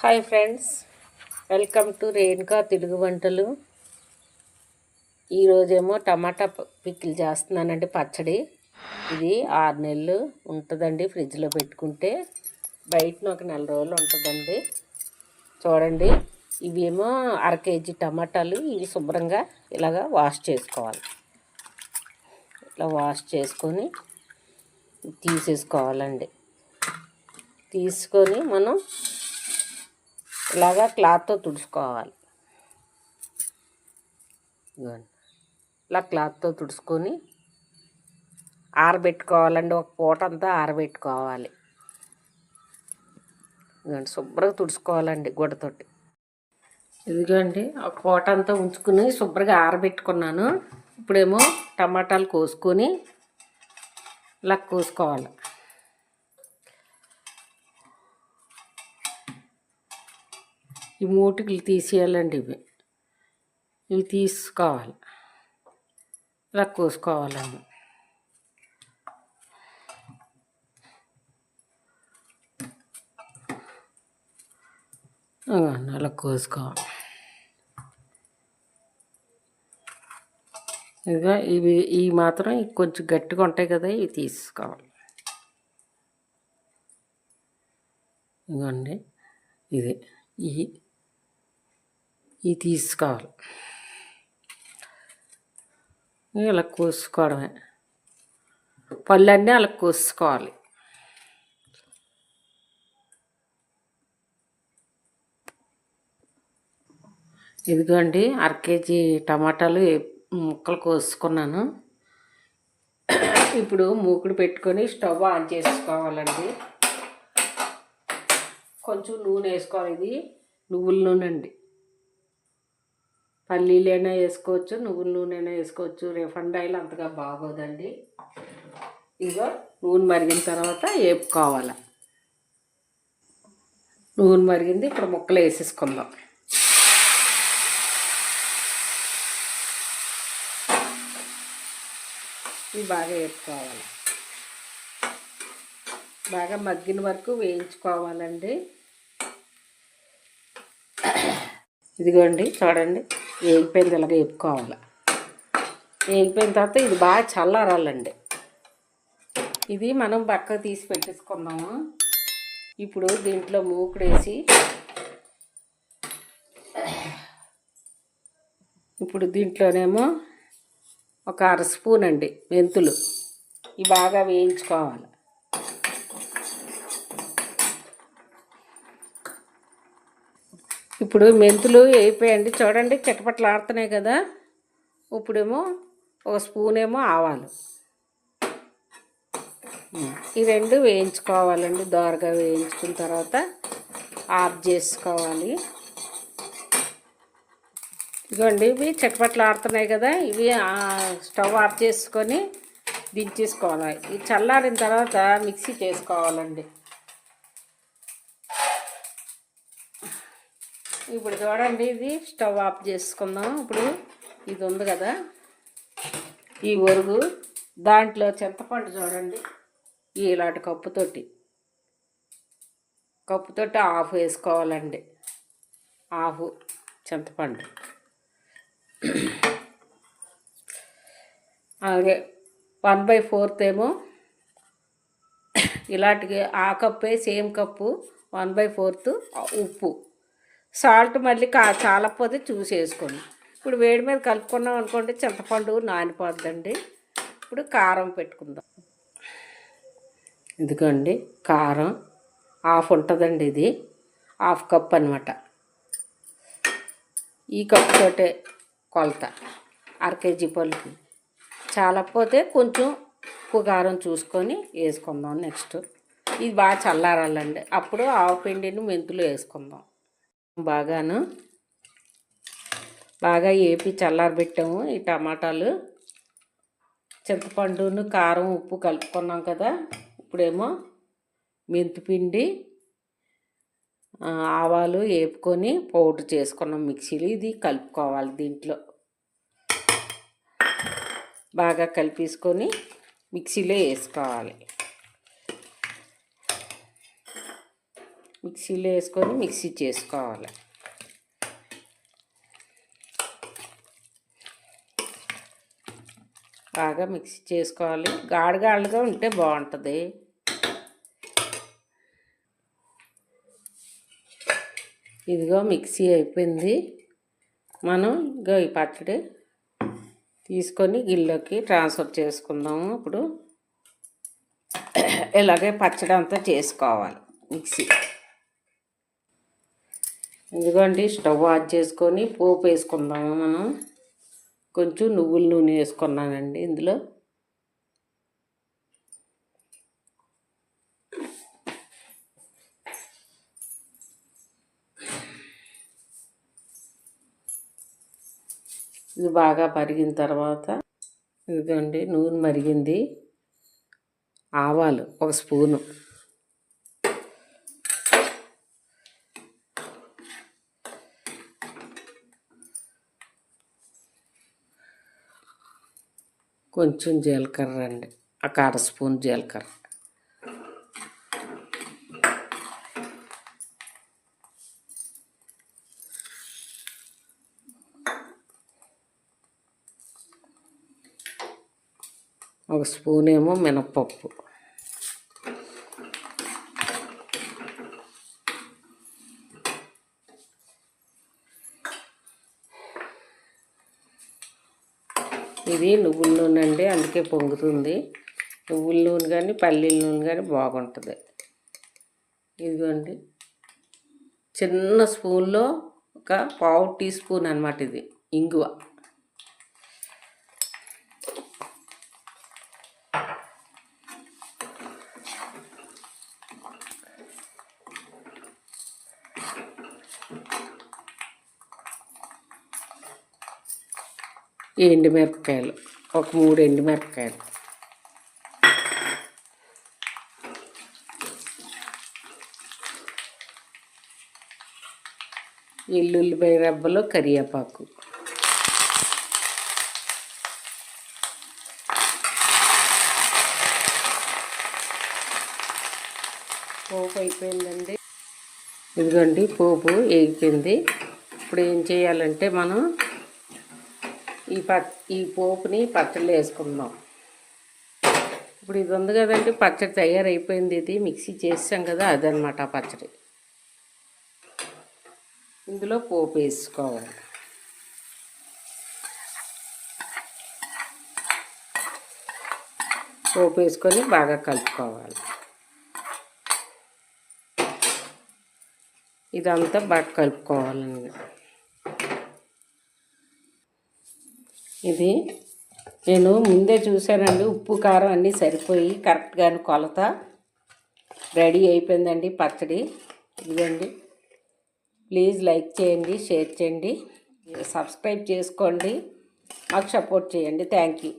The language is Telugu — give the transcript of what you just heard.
Hi friends welcome to Renuka Telugu వంటలు. ఈరోజేమో టమాటా పిక్కిలు చేస్తున్నానండి పచ్చడి. ఇది ఆరు నెలలు ఉంటుందండి ఫ్రిడ్జ్లో పెట్టుకుంటే. బయటన ఒక నెల రోజులు ఉంటుందండి. చూడండి ఇవేమో అర కేజీ టమాటాలు ఇవి శుభ్రంగా ఇలాగా వాష్ చేసుకోవాలి. ఇలా వాష్ చేసుకొని తీసేసుకోవాలండి. తీసుకొని మనం ఇలాగా క్లాత్తో తుడుచుకోవాలి. ఇలా క్లాత్తో తుడుచుకొని ఆరబెట్టుకోవాలండి. ఒక పూట అంతా ఆరబెట్టుకోవాలి. ఇదిగోండి శుభ్రంగా తుడుచుకోవాలండి గుడ్డతోటి. ఇదిగోండి ఒక పూట అంతా ఉంచుకుని శుభ్రంగా ఆరబెట్టుకున్నాను. ఇప్పుడేమో టమాటాలు కోసుకొని ఇలా కోసుకోవాలి. ఈ మూటికలు తీసేయాలండి ఇవి. ఇవి తీసుకోవాలి. ఇలా కోసుకోవాలండి అలా కోసుకోవాలి. ఇదిగా ఇవి ఇవి మాత్రం ఇవి కొంచెం గట్టిగా ఉంటాయి కదా ఇవి తీసుకోవాలి. ఇదిగోండి. ఇది ఈ ఇవి తీసుకోవాలి. ఇలా కోసుకోవడమే. పళ్ళన్నీ అలా కోసుకోవాలి. ఇదిగోండి అర కేజీ టమాటాలు ముక్కలు కోసుకున్నాను. ఇప్పుడు మూకుడు పెట్టుకొని స్టవ్ ఆన్ చేసుకోవాలండి. కొంచెం నూనె వేసుకోవాలి ఇది. నువ్వుల నూనె అండి. పల్లీలైనా వేసుకోవచ్చు నువ్వుల నూనె వేసుకోవచ్చు. రిఫండ్ ఆయిల్ అంతగా బాగోదండి. ఇదిగో నూనె మరిగిన తర్వాత వేపుకోవాలి నూనె మరిగింది ఇప్పుడు ముక్కలు వేసేసుకుందాం. ఇవి బాగా వేపుకోవాలి బాగా మగ్గిన వరకు వేయించుకోవాలండి. ఇదిగోండి చూడండి. వేగిపోయింది ఇలాగ వేపుకోవాలి వేగిపోయిన తర్వాత ఇది బాగా చల్లారాలండి. ఇది మనం పక్కకు తీసి పెట్టేసుకుందాము? ఇప్పుడు దీంట్లో మూకుడేసి ఇప్పుడు దీంట్లోనేమో ఒక అర స్పూన్ అండి మెంతులు. ఇవి బాగా వేయించుకోవాలి. ఇప్పుడు మెంతులు వేయిపోయండి. చూడండి చిటపట్లు ఆడుతున్నాయి కదా. ఇప్పుడేమో ఒక స్పూన్ ఏమో ఆవాలు. ఈ రెండు వేయించుకోవాలండి. దోరగా వేయించుకున్న తర్వాత ఆఫ్ చేసుకోవాలి. ఇదిగోండి ఇవి చిటపట్లు ఆడుతున్నాయి కదా. ఇవి స్టవ్ ఆఫ్ చేసుకొని దించేసుకోవాలి. ఇవి చల్లారిన తర్వాత మిక్సీ చేసుకోవాలండి. ఇప్పుడు చూడండి ఇది స్టవ్ ఆఫ్ చేసుకుందాం. ఇప్పుడు ఇది ఉంది కదా ఈ ఒరుగు దాంట్లో చింతపండు చూడండి ఇలాంటి కప్పుతోటి. కప్పుతోటి ఆఫ్ వేసుకోవాలండి ఆఫ్ చింతపండు. అలాగే వన్ బై ఫోర్త్ ఏమో ఇలాంటి ఆ కప్పే same cup one by fourth ఉప్పు. సాల్ట్ మళ్ళీ కా చాలకపోతే చూసి వేసుకోండి ఇప్పుడు వేడి మీద కలుపుకున్నాం అనుకోండి చింతపండు నానిపోద్దండి. ఇప్పుడు కారం పెట్టుకుందాం. ఇదిగోండి కారం హాఫ్ ఉంటుందండి ఇది. హాఫ్ కప్ అనమాట ఈ కప్ తోటే కొలత అర కేజీ పలుకు చాలకపోతే కొంచెం ఉప్పు కారం చూసుకొని వేసుకుందాం నెక్స్ట్. ఇది బాగా చల్లారాలండి. అప్పుడు ఆవు పిండిని మెంతులు వేసుకుందాం. బాగాను. బాగా ఏపి చల్లారబెట్టాము ఈ టమాటాలు. చింతపండును కారం ఉప్పు కలుపుకున్నాం కదా. ఇప్పుడేమో మెంతిపిండి ఆవాలు వేపుకొని పౌడర్ చేసుకున్నాం మిక్సీలో. ఇది కలుపుకోవాలి దీంట్లో. బాగా కలిపేసుకొని మిక్సీలో వేసుకోవాలి. మిక్సీలో వేసుకొని మిక్సీ చేసుకోవాలి. బాగా మిక్సీ చేసుకోవాలి. గాడుగాడుగా ఉంటే బాగుంటుంది. ఇదిగో మిక్సీ అయిపోయింది. మనం ఇగో ఈ పచ్చడి తీసుకొని గిల్లోకి ట్రాన్స్ఫర్ చేసుకుందాము. ఇప్పుడు ఇలాగే పచ్చడి అంతా చేసుకోవాలి మిక్సీ. ఇదిగోండి స్టవ్ ఆన్ చేసుకొని పోపు వేసుకుందాము మనం. కొంచెం నువ్వుల నూనె వేసుకున్నానండి ఇందులో. ఇది బాగా మరిగిన తర్వాత ఇదిగోండి నూనె మరిగింది. ఆవాలు ఒక స్పూను. కొంచెం జీలకర్ర అండి. ఒక అర స్పూన్ జీలకర్ర. ఒక స్పూన్ ఏమో మినప్పప్పు. ఇది నువ్వుల నూనె అండి అందుకే పొంగుతుంది. నువ్వుల నూనె కానీ పల్లీల నూనె కానీ బాగుంటుంది. ఇదిగోండి. చిన్న స్పూన్లో ఒక పావు టీ స్పూన్ అనమాట ఇది ఇంగువ. ఎండుమిరపకాయలు. ఒక మూడు ఎండుమిరపకాయలు. ఎల్లుల్లిపాయ రెబ్బలు కరివేపాకు. పోపు అయిపోయిందండి. ఇదిగోండి పోపు వేగిపోయింది. ఇప్పుడు ఏం చేయాలంటే మనం ఈ ప ఈ పోపుని పచ్చళ్ళు వేసుకుందాం. ఇప్పుడు ఇది ఉంది కదండి పచ్చడి తయారైపోయింది ఇది. మిక్సీ చేసాం కదా అదనమాట పచ్చడి. ఇందులో పోపు వేసుకోవాలి. పోపు వేసుకొని బాగా కలుపుకోవాలి. ఇదంతా బాగా కలుపుకోవాలండి. ఇది నేను ముందే చూశానండి ఉప్పు కారం అన్నీ సరిపోయి కరెక్ట్గా కొలత. రెడీ అయిపోయిందండి పచ్చడి. ఇదండి ప్లీజ్ లైక్ చేయండి షేర్ చేయండి. సబ్స్క్రైబ్ చేసుకోండి. మాకు సపోర్ట్ చేయండి. Thank you.